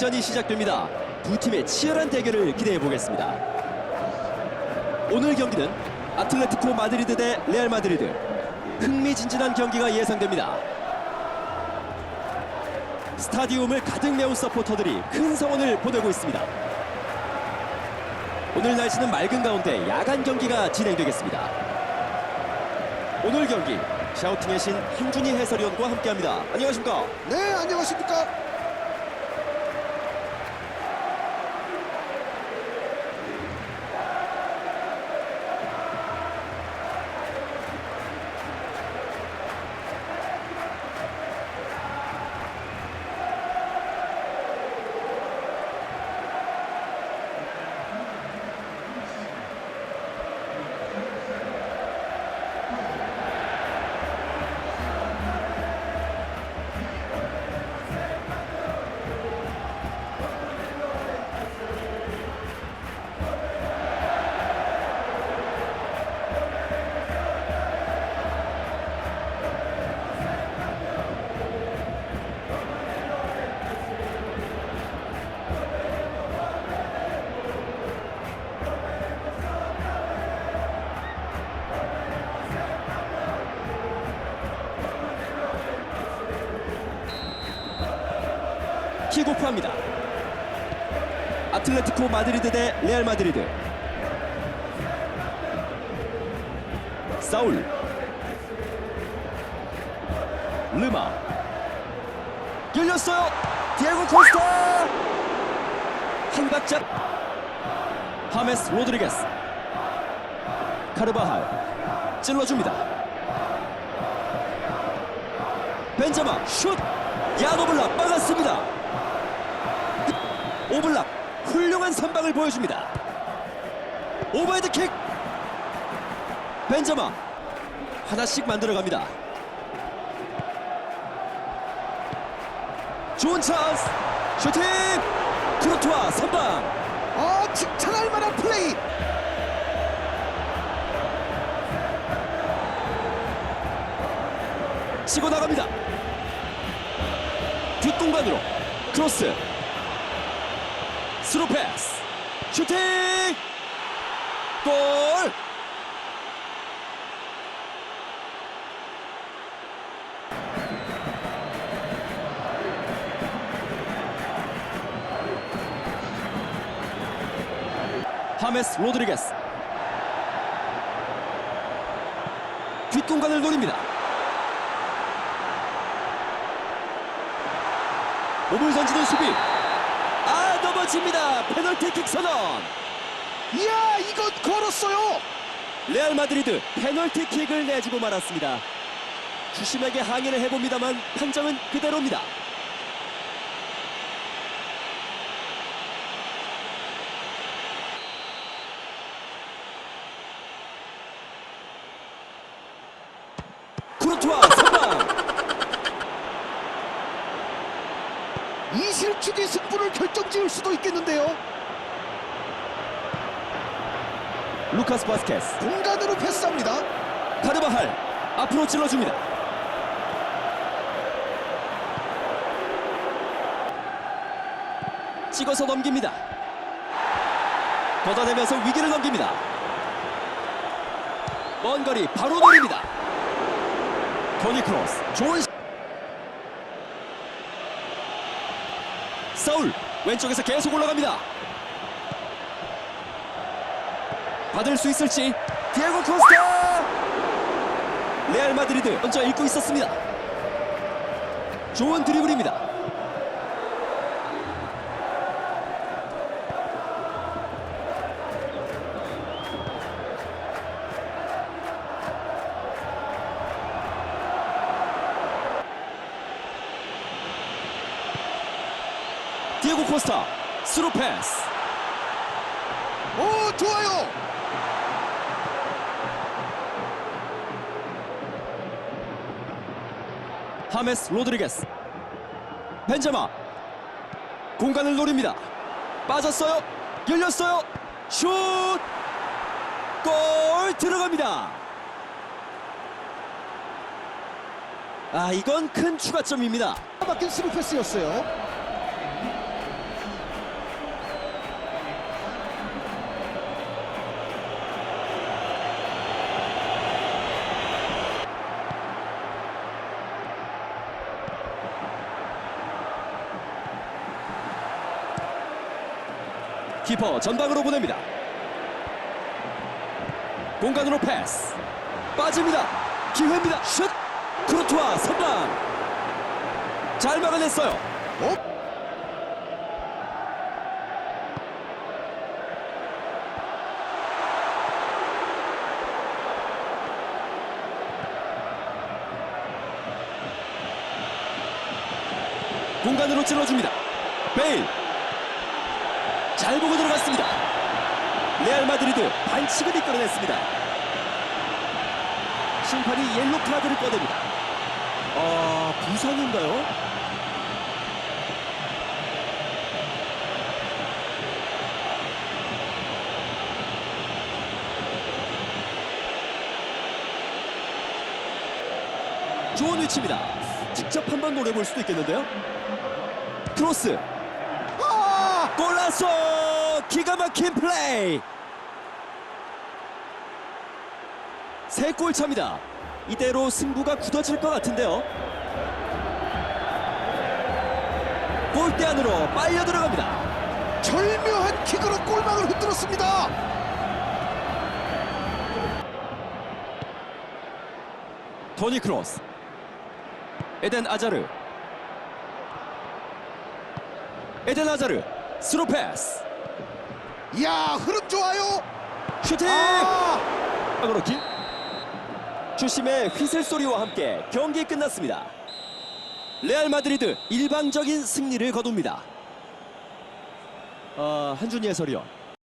K전이 시작됩니다. 두 팀의 치열한 대결을 기대해 보겠습니다. 오늘 경기는 아틀레티코 마드리드 대 레알 마드리드. 흥미진진한 경기가 예상됩니다. 스타디움을 가득 메운 서포터들이 큰 성원을 보내고 있습니다. 오늘 날씨는 맑은 가운데 야간 경기가 진행되겠습니다. 오늘 경기 샤우팅의 신 한준희 해설위원과 함께합니다. 안녕하십니까? 네, 안녕하십니까? 킥오프합니다. 아틀레티코 마드리드 대 레알 마드리드. 사울. 르마. 열렸어요. 디에고 코스타. 한 박자. 하메스 로드리게스. 카르바할. 찔러줍니다. 벤자마 슛. 야노블라 막았습니다. 오블락 훌륭한 선방을 보여줍니다. 오버헤드 킥. 벤자마 하나씩 만들어갑니다. 좋은 찬스. 슈팅. 크로트와 선방. 아, 칭찬할 만한 플레이. 치고 나갑니다. 뒷공간으로 크로스. 스루 패스. 슈팅. 골. 하메스 로드리게스 뒷공간을 노립니다. 몸을 던지는 수비. 아 넘어집니다. 페널티킥 선언. 이야, 이건 걸었어요. 레알 마드리드 페널티킥을 내주고 말았습니다. 주심에게 항의를 해봅니다만 판정은 그대로입니다. 쿠르투아 선방. 이 실축이 승부를 결정지을 수도 있겠는데요. 루카스 바스케스 공간으로 패스합니다. 카르바할 앞으로 찔러줍니다. 찍어서 넘깁니다. 걷어내면서 위기를 넘깁니다. 먼 거리 바로 노립니다. 토니 크로스 좋은 시- 사울 왼쪽에서 계속 올라갑니다. 받을 수 있을지 디에고 코스타 레알 마드리드 먼저 읽고 있었습니다. 좋은 드리블입니다. 디에고 코스타 스루 패스. 오, 좋아요. 하메스 로드리게스. 벤자마. 공간을 노립니다. 빠졌어요. 열렸어요. 슛골 들어갑니다. 아 이건 큰 추가점입니다. 막힌 스루 패스였어요. 키퍼 전방으로 보냅니다. 공간으로 패스. 빠집니다. 기회입니다. 슛. 크로트와 선방. 잘 막아냈어요. 어? 공간으로 찔러줍니다. 베일. 잘 보고 들어갔습니다. 레알 마드리드 반칙을 이끌어냈습니다. 심판이 옐로 카드를 꺼냅니다. 아, 부상인가요? 좋은 위치입니다. 직접 한번 노려볼 수도 있겠는데요. 크로스 아! 골라서 기가 막힌 플레이. 세 골 차입니다. 이대로 승부가 굳어질 것 같은데요. 골대 안으로 빨려 들어갑니다. 절묘한 킥으로 골망을 흔들었습니다. 토니 크로스 에덴 아자르. 에덴 아자르 스루 패스 이야 흐름 좋아요. 슈팅 아! 으로 길 주심의 휘슬 소리와 함께 경기 끝났습니다. 레알 마드리드 일방적인 승리를 거둡니다. 아, 한준희 해설위원